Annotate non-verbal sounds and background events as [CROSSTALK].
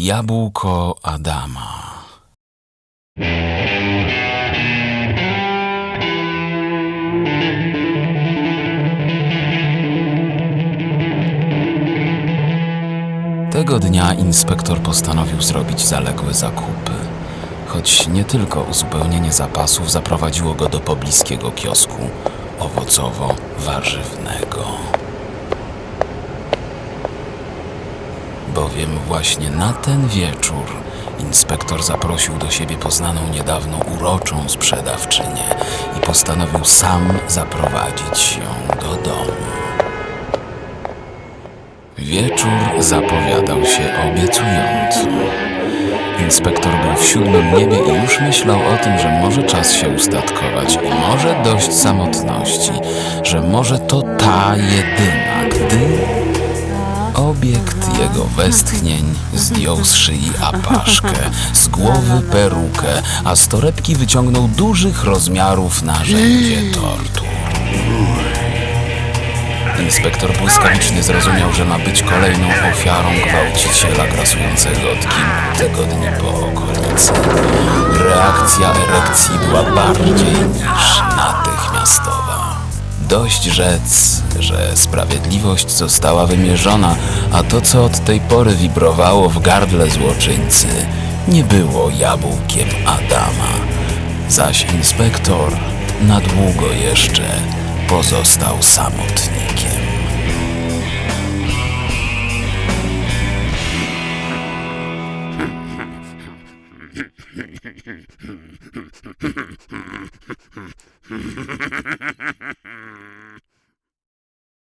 Jabłko Adama. Tego dnia inspektor postanowił zrobić zaległe zakupy. Choć nie tylko uzupełnienie zapasów zaprowadziło go do pobliskiego kiosku owocowo-warzywnego. Bowiem właśnie na ten wieczór inspektor zaprosił do siebie poznaną niedawno uroczą sprzedawczynię i postanowił sam zaprowadzić ją do domu. Wieczór zapowiadał się obiecująco. Inspektor był w siódmym niebie i już myślał o tym, że może czas się ustatkować i może dość samotności, że może to ta jedyna, gdy obiekt jego westchnień zdjął z szyi apaszkę, z głowy perukę, a z torebki wyciągnął dużych rozmiarów narzędzie tortur. Inspektor błyskawicznie zrozumiał, że ma być kolejną ofiarą gwałciciela grasującego od kilku tygodni po okolicy. Reakcja erekcji była bardziej niż. Dość rzec, że sprawiedliwość została wymierzona, a to, co od tej pory wibrowało w gardle złoczyńcy, nie było jabłkiem Adama. Zaś inspektor na długo jeszcze pozostał samotnikiem. [LAUGHS]